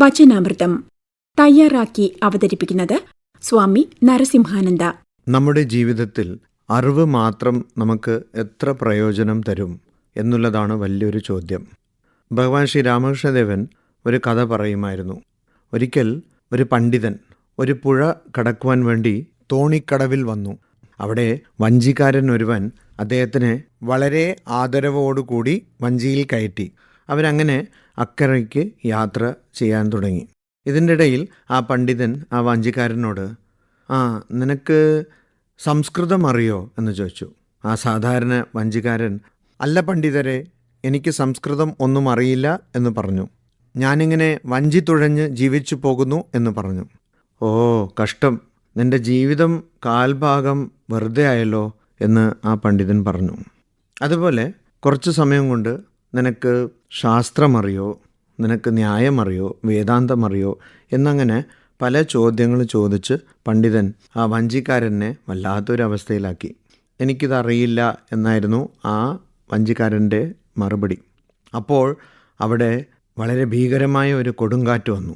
വചനാമൃതം തയ്യാറാക്കി അവതരിപ്പിക്കുന്നത് സ്വാമി നരസിംഹാനന്ദ. നമ്മുടെ ജീവിതത്തിൽ അറിവ് മാത്രം നമുക്ക് എത്ര പ്രയോജനം തരും എന്നുള്ളതാണ് വലിയൊരു ചോദ്യം. ഭഗവാൻ ശ്രീ രാമകൃഷ്ണദേവൻ ഒരു കഥ പറയുമായിരുന്നു. ഒരിക്കൽ ഒരു പണ്ഡിതൻ ഒരു പുഴ കടക്കുവാൻ വേണ്ടി തോണിക്കടവിൽ വന്നു. അവിടെ വഞ്ചിക്കാരൻ ഒരുവൻ അദ്ദേഹത്തിനെ വളരെ ആദരവോടുകൂടി വഞ്ചിയിൽ കയറ്റി. അവരങ്ങനെ അക്കരയ്ക്ക് യാത്ര ചെയ്യാൻ തുടങ്ങി. ഇതിന്റെ ഇടയിൽ ആ പണ്ഡിതൻ ആ വഞ്ചിക്കാരനോട് ആ നിനക്ക് സംസ്കൃതം അറിയോ എന്ന് ചോദിച്ചു. ആ സാധാരണ വഞ്ചിക്കാരൻ അല്ല പണ്ഡിതരെ എനിക്ക് സംസ്കൃതം ഒന്നും അറിയില്ല എന്ന് പറഞ്ഞു. ഞാനിങ്ങനെ വഞ്ചി തുഴഞ്ഞ് ജീവിച്ചു പോകുന്നു എന്ന് പറഞ്ഞു. ഓ കഷ്ടം. നിന്റെ ജീവിതം കാൽഭാഗം വെറുതെ ആയല്ലോ എന്ന് ആ പണ്ഡിതൻ പറഞ്ഞു. അതുപോലെ കുറച്ച് സമയം കൊണ്ട് നിനക്ക് ശാസ്ത്രമറിയോ നിനക്ക് ന്യായമറിയോ വേദാന്തമറിയോ എന്നങ്ങനെ പല ചോദ്യങ്ങൾ ചോദിച്ച് പണ്ഡിതൻ ആ വഞ്ചിക്കാരനെ വല്ലാത്തൊരവസ്ഥയിലാക്കി. എനിക്കിതറിയില്ല എന്നായിരുന്നു ആ വഞ്ചിക്കാരന്റെ മറുപടി. അപ്പോൾ അവിടെ വളരെ ഭീകരമായ ഒരു കൊടുങ്കാറ്റ് വന്നു.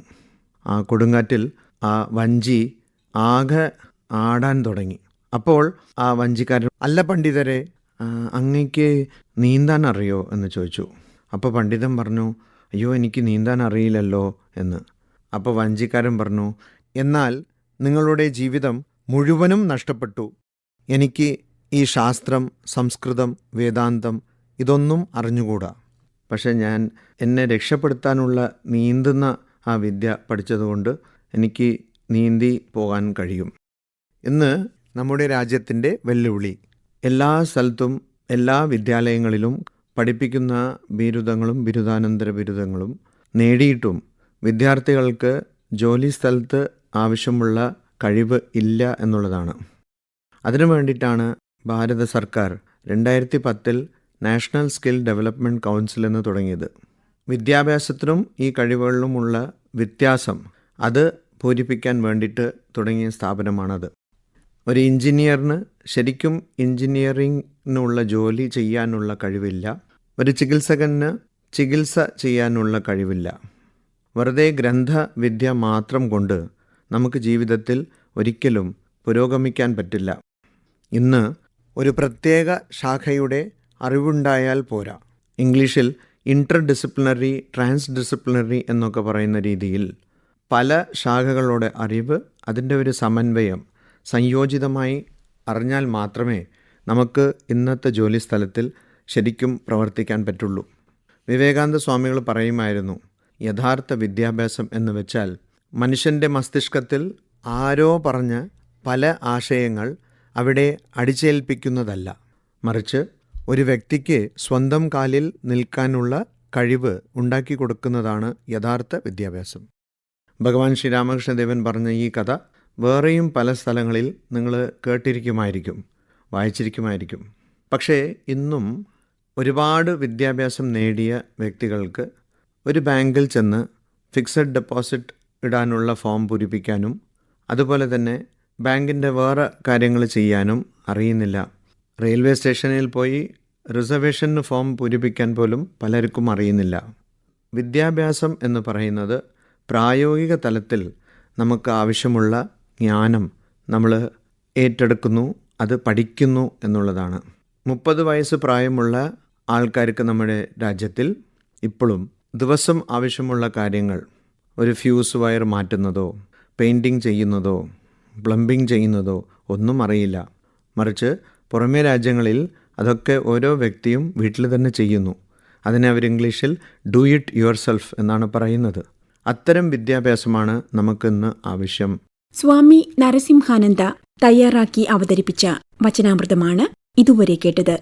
ആ കൊടുങ്കാറ്റിൽ ആ വഞ്ചി ആകെ ആടാൻ തുടങ്ങി. അപ്പോൾ ആ വഞ്ചിക്കാരൻ അല്ല പണ്ഡിതരെ അങ്ങയ്ക്ക് നീന്താൻ അറിയോ എന്ന് ചോദിച്ചു. അപ്പോൾ പണ്ഡിതൻ പറഞ്ഞു അയ്യോ എനിക്ക് നീന്താൻ അറിയില്ലല്ലോ എന്ന്. അപ്പോൾ വഞ്ചിക്കാരൻ പറഞ്ഞു എന്നാൽ നിങ്ങളുടെ ജീവിതം മുഴുവനും നഷ്ടപ്പെട്ടു. എനിക്ക് ഈ ശാസ്ത്രം സംസ്കൃതം വേദാന്തം ഇതൊന്നും അറിഞ്ഞുകൂടാ. പക്ഷേ ഞാൻ എന്നെ രക്ഷപ്പെടുത്താനുള്ള നീന്തുന്ന ആ വിദ്യ പഠിച്ചതുകൊണ്ട് എനിക്ക് നീന്തി പോകാൻ കഴിയും. ഇന്ന് നമ്മുടെ രാജ്യത്തിന്റെ വെല്ലുവിളി. എല്ലാ സ്ഥലത്തും എല്ലാ വിദ്യാലയങ്ങളിലും പഠിപ്പിക്കുന്ന ബിരുദങ്ങളും ബിരുദാനന്തര ബിരുദങ്ങളും നേടിയിട്ടും വിദ്യാർത്ഥികൾക്ക് ജോലി സ്ഥലത്ത് ആവശ്യമുള്ള കഴിവ് ഇല്ല എന്നുള്ളതാണ്. അതിനു വേണ്ടിയിട്ടാണ് ഭാരത സർക്കാർ രണ്ടായിരത്തി പത്തിൽ നാഷണൽ സ്കിൽ ഡെവലപ്മെന്റ് കൗൺസിൽ എന്ന് തുടങ്ങിയത്. വിദ്യാഭ്യാസത്തിനും ഈ കഴിവുകളിലുമുള്ള വ്യത്യാസം അത് പൂരിപ്പിക്കാൻ വേണ്ടിയിട്ട് തുടങ്ങിയ സ്ഥാപനമാണത്. ഒരു എഞ്ചിനീയറിന് ശരിക്കും എഞ്ചിനീയറിങ്ങിനുള്ള ജോലി ചെയ്യാനുള്ള കഴിവില്ല. ഒരു ചികിത്സകന് ചികിത്സ ചെയ്യാനുള്ള കഴിവില്ല. വെറുതെ ഗ്രന്ഥവിദ്യ മാത്രം കൊണ്ട് നമുക്ക് ജീവിതത്തിൽ ഒരിക്കലും പുരോഗമിക്കാൻ പറ്റില്ല. ഇന്ന് ഒരു പ്രത്യേക ശാഖയുടെ അറിവുണ്ടായാൽ പോരാ. ഇംഗ്ലീഷിൽ ഇന്റർ ഡിസിപ്ലിനറി ട്രാൻസ് ഡിസിപ്ലിനറി എന്നൊക്കെ പറയുന്ന രീതിയിൽ പല ശാഖകളുടെ അറിവ് അതിന്റെ ഒരു സമന്വയം സംയോജിതമായി അറിഞ്ഞാൽ മാത്രമേ നമുക്ക് ഇന്നത്തെ ജോലി സ്ഥലത്തിൽ ശരിക്കും പ്രവർത്തിക്കാൻ പറ്റുള്ളൂ. വിവേകാനന്ദ സ്വാമികൾ പറയുമായിരുന്നു യഥാർത്ഥ വിദ്യാഭ്യാസം എന്ന് വെച്ചാൽ മനുഷ്യന്റെ മസ്തിഷ്കത്തിൽ ആരോ പറഞ്ഞ പല ആശയങ്ങൾ അവിടെ അടിച്ചേൽപ്പിക്കുന്നതല്ല. മറിച്ച് ഒരു വ്യക്തിക്ക് സ്വന്തം കാലിൽ നിൽക്കാനുള്ള കഴിവ് ഉണ്ടാക്കി കൊടുക്കുന്നതാണ് യഥാർത്ഥ വിദ്യാഭ്യാസം. ഭഗവാൻ ശ്രീരാമകൃഷ്ണദേവൻ പറഞ്ഞ ഈ കഥ വേറെയും പല സ്ഥലങ്ങളിൽ നിങ്ങൾ കേട്ടിരിക്കുമായിരിക്കും വായിച്ചിരിക്കുമായിരിക്കും. പക്ഷേ ഇന്നും ഒരുപാട് വിദ്യാഭ്യാസം നേടിയ വ്യക്തികൾക്ക് ഒരു ബാങ്കിൽ ചെന്ന് ഫിക്സഡ് ഡെപ്പോസിറ്റ് ഇടാനുള്ള ഫോം പൂരിപ്പിക്കാനും അതുപോലെ തന്നെ ബാങ്കിന്റെ വേറെ കാര്യങ്ങൾ ചെയ്യാനും അറിയുന്നില്ല. റെയിൽവേ സ്റ്റേഷനിൽ പോയി റിസർവേഷന് ഫോം പൂരിപ്പിക്കാൻ പോലും പലർക്കും അറിയുന്നില്ല. വിദ്യാഭ്യാസം എന്ന് പറയുന്നത് പ്രായോഗിക തലത്തിൽ നമുക്ക് ആവശ്യമുള്ള ജ്ഞാനം നമ്മൾ ഏറ്റെടുക്കുന്നു അത് പഠിക്കുന്നു എന്നുള്ളതാണ്. മുപ്പത് വയസ്സ് പ്രായമുള്ള ആൾക്കാർക്ക് നമ്മുടെ രാജ്യത്തിൽ ഇപ്പോഴും ദിവസം ആവശ്യമുള്ള കാര്യങ്ങൾ ഒരു ഫ്യൂസ് വയർ മാറ്റുന്നതോ പെയിന്റിങ് ചെയ്യുന്നതോ പ്ലംബിംഗ് ചെയ്യുന്നതോ ഒന്നും അറിയില്ല. മറിച്ച് പുറമേ രാജ്യങ്ങളിൽ അതൊക്കെ ഓരോ വ്യക്തിയും വീട്ടിൽ തന്നെ ചെയ്യുന്നു. അതിനെ അവർ ഇംഗ്ലീഷിൽ ഡു ഇറ്റ് യുവർ സെൽഫ് എന്നാണ് പറയുന്നത്. അത്തരം വിദ്യാഭ്യാസമാണ് നമുക്കിന്ന് ആവശ്യം. സ്വാമി നരസിംഹാനന്ദ തയ്യാറാക്കി അവതരിപ്പിച്ച വചനാമൃതമാണ് ഇതുവരെ കേട്ടത്.